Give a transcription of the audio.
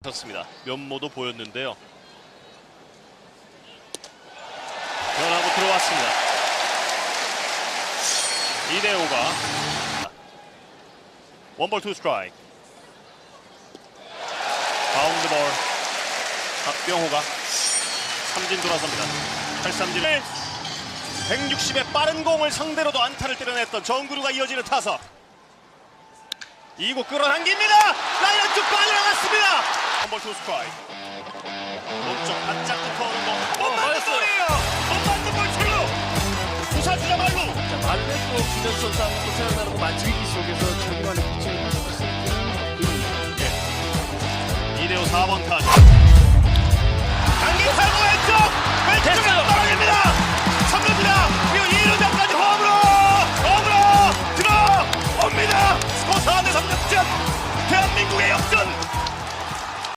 그렇습니다. 면모도 보였는데요. 변하고 들어왔습니다. 이대호가 원볼 투 스트라이크 바운드 볼 박병호가 삼진 돌아섭니다. 8삼진을 160의 빠른 공을 상대로도 안타를 때려냈던 정구루가 이어지는 타석 2구 끌어당깁니다. 라이언 쪽 빠져나갔습니다. 원 볼 투 스트라이크 몸쪽 바짝부터 오는 공. 못 맞는 볼이에요. 못 맞는 볼 출루. 주사주자 말루. 말레도 김현 선수하고 생각나는 거 위기 속에서 자기만의 하셨을 수 있는 2대5 4번 타자